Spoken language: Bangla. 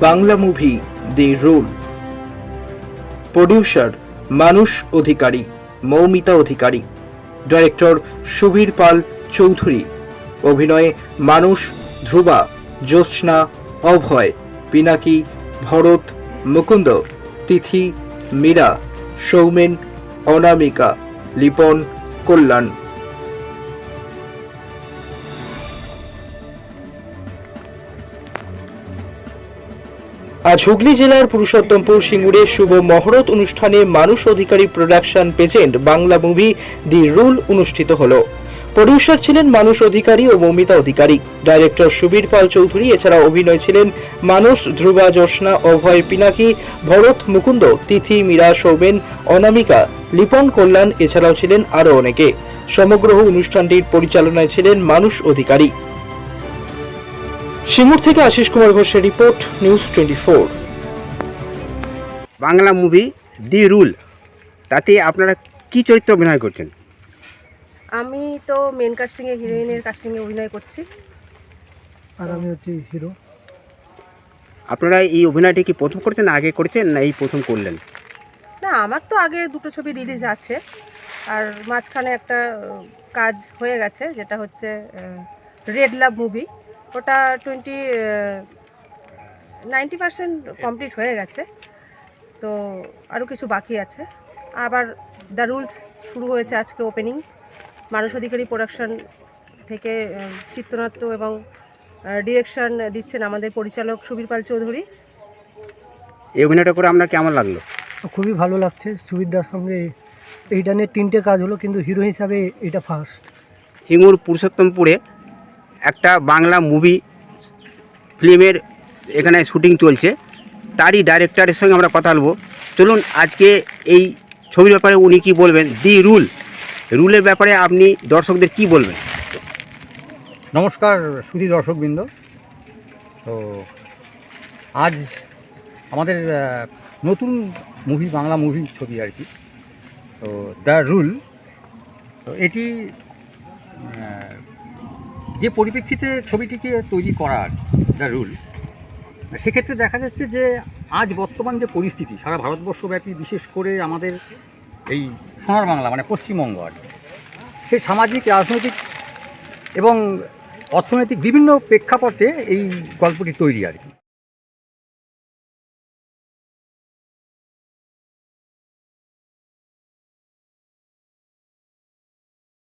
Bangla movie the rule producer Manush Adhikari Moumita Adhikari director Subir Pal Chowdhury অভিনয়ে মানুষ ধ্রুবা জ্যোৎস্না অভয় পিনাকি ভরত মুকুন্দ তিথি মীরা সৌমেন অনামিকা লিপন কল্যাণ আজ হুগলি জেলার পুরুষোত্তমপুর সিঙ্গুরে শুভ মহরত অনুষ্ঠানে Manush Adhikari production present Bangla movie the rule অনুষ্ঠিত হলো। প্রডিউসার ছিলেন মানুষ অধিকারী ও মৌমিতা অধিকারী। ডাইরেক্টর সুবীর পাল চৌধুরী এছাড়া অভিনয় ছিলেন মানুষ ধ্রুবা জোসনা অভয় পিনাকি, ভরত মুকুন্দ, তিথি মীরা সৌমেন, অনামিকা, লিপন কল্যাণ, এছাড়াও ছিলেন আরও অনেকে। সমগ্র অনুষ্ঠানটির পরিচালনায় ছিলেন মানুষ অধিকারী। সিঙ্গুর থেকে আশিস কুমার ঘোষের report news twenty four. Bangla movie the rule তাতে আপনারা কি চরিত্র অভিনয় করছেন? আমি তো মেন কাস্টিংয়ে হিরোইনের কাস্টিংয়ে অভিনয় করছি। আর আমি হচ্ছি হিরো আপনারা এই অভিনয়টি কি প্রথম করেছেন না আগে করেছেন না এই প্রথম করলেন? না আমার তো আগে দুটো ছবি রিলিজ আছে। আর মাঝখানে একটা কাজ হয়ে গেছে যেটা হচ্ছে রেড লাভ মুভি ওটা টোয়েন্টি নাইনটি পার্সেন্ট কমপ্লিট হয়ে গেছে। তো আরও কিছু বাকি আছে। আবার দ্য রুলস শুরু হয়েছে আজকে ওপেনিং মানুষ অধিকারী প্রোডাকশন থেকে চিত্রনাট্য এবং ডিরেকশন দিচ্ছেন আমাদের পরিচালক সুবীর পাল চৌধুরী। এই অভিনয়টা করে আপনার কেমন লাগল? খুবই ভালো লাগছে সুবিধার সঙ্গে। এইটা নিয়ে তিনটে কাজ হলো কিন্তু হিরো হিসাবে এটা ফার্স্ট সিঙ্গুর পুরুষোত্তমপুরে একটা বাংলা মুভি ফিল্মের এখানে শুটিং চলছে। তারই ডাইরেক্টরের সঙ্গে আমরা কথা বলব। চলুন, আজকে এই ছবির ব্যাপারে উনি কি বলবেন? The rule. রুলের ব্যাপারে আপনি দর্শকদের কি বলবেন? নমস্কার সুধী দর্শকবৃন্দ। তো আজ আমাদের নতুন মুভি বাংলা মুভি ছবি আর কি। তো দ্য রুল, তো এটি যে পরিপ্রেক্ষিতে ছবিটিকে তৈরি করার দ্য রুল সেক্ষেত্রে দেখা যাচ্ছে যে আজ বর্তমান যে পরিস্থিতি, সারা ভারতবর্ষব্যাপী বিশেষ করে আমাদের এই সোনার বাংলা মানে পশ্চিমবঙ্গ আর সেই সামাজিক, রাজনৈতিক এবং অর্থনৈতিক বিভিন্ন প্রেক্ষাপটে এই গল্পটি তৈরি আর কি।